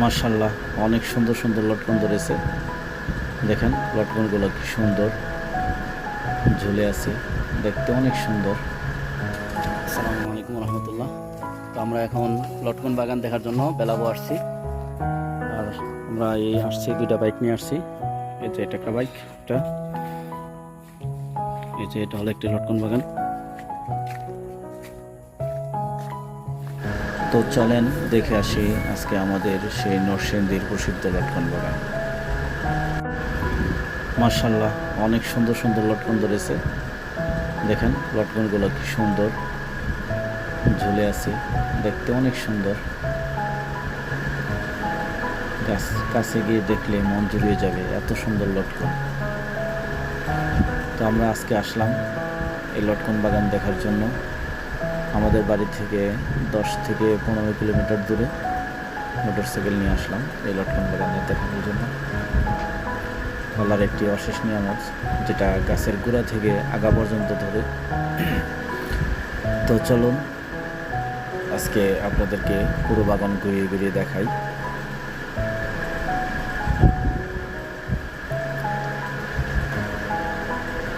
মার্শাল্লাহ অনেক সুন্দর সুন্দর লটকন ধরেছে। দেখেন লটকনগুলো কি সুন্দর। ঝুলে আছে, দেখতে অনেক সুন্দর। আসসালামু আলাইকুম রহমতুল্লাহ। তো আমরা এখন লটকন বাগান দেখার জন্য বেলাবো আসছি। আর আমরা এই আসছি, দুইটা বাইক নিয়ে আসছি। এই যে এটা একটা বাইক, এটা। এই যে এটা হলো একটি লটকন বাগান। তো চলেন দেখে আসি আজকে আমাদের সেই নরসিংদীর প্রসিদ্ধ লটকন বাগান মার্শাল্লাহ অনেক সুন্দর সুন্দর লটকন ধরেছে। দেখেন লটকনগুলো কি সুন্দর। ঝুলে আছে, দেখতে অনেক সুন্দর। গাছ, কাছে গিয়ে দেখলে মন জুড়িয়ে যাবে এত সুন্দর লটকন। তো আমরা আজকে আসলাম এই লটকন বাগান দেখার জন্য। আমাদের বাড়ি থেকে দশ থেকে পনেরো কিলোমিটার দূরে মোটরসাইকেল নিয়ে আসলাম এই লটকন বাগানে দেখানোর জন্য। আল্লাহর একটি অশেষ নিয়ামত, যেটা গাছের গোড়া থেকে আগা পর্যন্ত ধরে। তো চলুন, আজকে আপনাদেরকে পুরো বাগান ঘুরিয়ে ঘুরিয়ে দেখাই।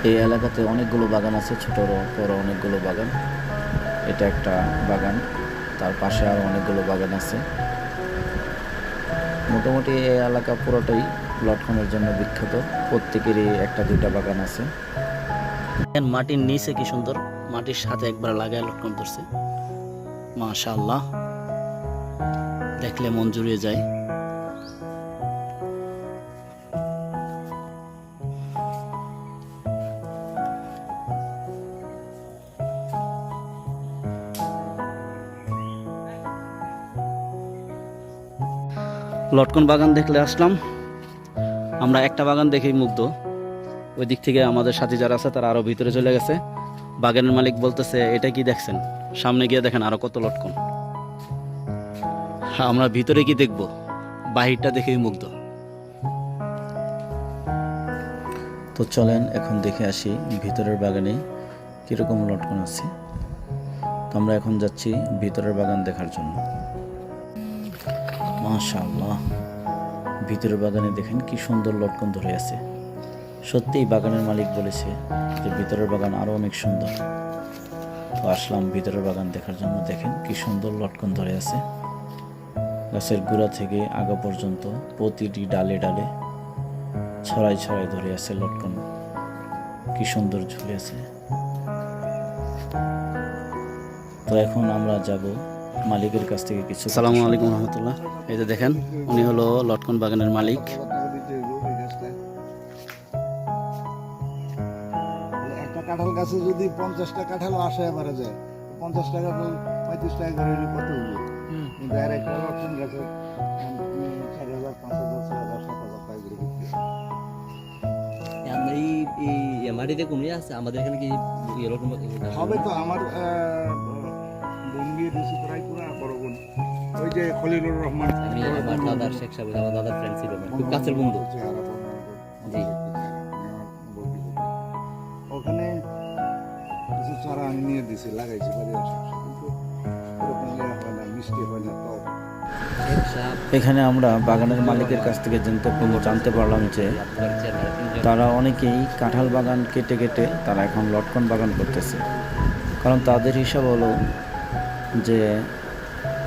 এই এলাকাতে অনেকগুলো বাগান আছে, ছোট বড় অনেকগুলো বাগান। এটা একটা বাগান। তার পাশে আরও অনেকগুলো বাগান আছে। মোটামুটি এই এলাকা পুরোটাই লটকনের জন্য বিখ্যাত। প্রত্যেকেরই একটা দুইটা বাগান আছে। মাটির নিচে কি সুন্দর। মাটির সাথে একবার লাগায় লটকন ধরছে। মাশাআল্লাহ। দেখলে মন জুড়িয়ে যায়। লটকন বাগান দেখলে আসলাম। আমরা একটা বাগান দেখেই মুগ্ধ। ওই দিক থেকে আমাদের সাথী যারা আছে, তারা আরও ভিতরে চলে গেছে। বাগানের মালিক বলতেছে, এটা কি দেখছেন? সামনে গিয়ে দেখেন আরও কত লটকন। আমরা ভিতরে কি দেখব। বাহিরটা দেখেই মুগ্ধ। তো চলেন, এখন দেখে আসি ভিতরের বাগানে কীরকম লটকন আছে। তো আমরা এখন যাচ্ছি ভিতরের বাগান দেখার জন্য। মাশাআল্লাহ। ভিতরের বাগানে দেখেন কি সুন্দর লটকন ধরে আছে। সত্যিই বাগানের মালিক বলেছে যে ভিতরের বাগান আরও অনেক সুন্দর। তো আসলাম ভিতরের বাগান দেখার জন্য, দেখেন কি সুন্দর লটকন ধরে আছে। গাছের গোড়া থেকে আগা পর্যন্ত প্রতিটি ডালে ডালে ছড়াই ছড়াই ধরে আছে লটকন। কি সুন্দর ঝুলে আছে। তো এখন আমরা যাব মালিকের কাছ থেকে কিছু সালামু আলাইকুম রহমতুল্লাহ এই যে দেখেন উনি হলো লটকন বাগানের মালিক একটা কাঁঠাল গাছে যদি পঞ্চাশটা কাঁঠাল আসে এবারে যায় পঞ্চাশ টাকা তো পঁয়ত্রিশ টাকা করে কত হইবে কিন্তু আর একটা লক্ষণ গাছে চার হাজার পাঁচ হাজার ছয় হাজার সাত হাজার টাকা করে আমরা এই মাটিতে কুমিরে আছে আমাদের এখানে কি এরকম হবে তো আমার আহ, বোন বিয়ে দিয়েছি প্রায় পুরা বড় বোন ওই যে খলিলুর রহমান আমি আমার দাদার শেখ সাহেব আমার দাদার ফ্রেন্ড ছিল খুব কাছের বন্ধু চেহারা বর্ণনা করে। জি। আমার বন্ধু বন্ধু। ওখানে কিছু চারা আমি নিয়ে দিছি লাগাইছি বাড়ির আশেপাশে কিন্তু ওরকম না মিষ্টি হয় না টক এখানে আমরা বাগানের মালিকের কাছ থেকে জানতে জানতে পারলাম যে তারা অনেকেই কাঁঠাল বাগান কেটে কেটে তারা এখন লটকন বাগান করতেছে কারণ তাদের হিসাব হলো যে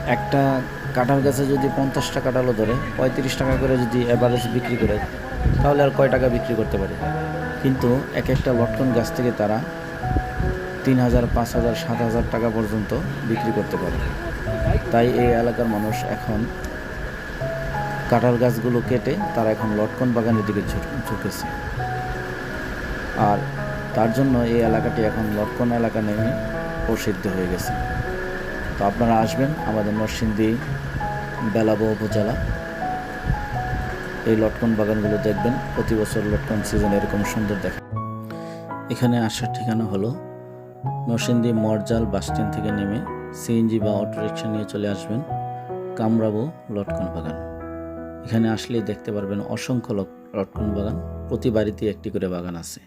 একটা কাঁঠাল গাছে যদি পঞ্চাশটা কাঁঠালও ধরে, পঁয়ত্রিশ টাকা করে যদি অ্যাভারেজ বিক্রি করে, তাহলে আর কয় টাকা বিক্রি করতে পারে? কিন্তু এক একটা লটকন গাছ থেকে তারা তিন হাজার, পাঁচ হাজার, সাত হাজার টাকা পর্যন্ত বিক্রি করতে পারে। তাই এই এলাকার মানুষ এখন কাঁঠাল গাছগুলো কেটে তারা এখন লটকন বাগানের দিকে ঝুঁক- ঝুঁকেছে। আর তার জন্য এই এলাকাটি এখন লটকন এলাকা নেমে প্রসিদ্ধ হয়ে গেছে। তো আপনারা আসবেন আমাদের নরসিংদী বেলাবো উপজেলা। এই লটকন বাগানগুলো দেখবেন, প্রতি বছর লটকন সিজন এরকম সুন্দর দেখে। এখানে আসার ঠিকানা হলো নরসিংদী মরজাল বাসস্ট্যান্ড থেকে নেমে সিএনজি বা অটোরিকশা নিয়ে চলে আসবেন কামরাবো লটকন বাগান। এখানে আসলে দেখতে পারবেন অসংখ্য লটকন বাগান। প্রতি বাড়িতে একটি করে বাগান আছে।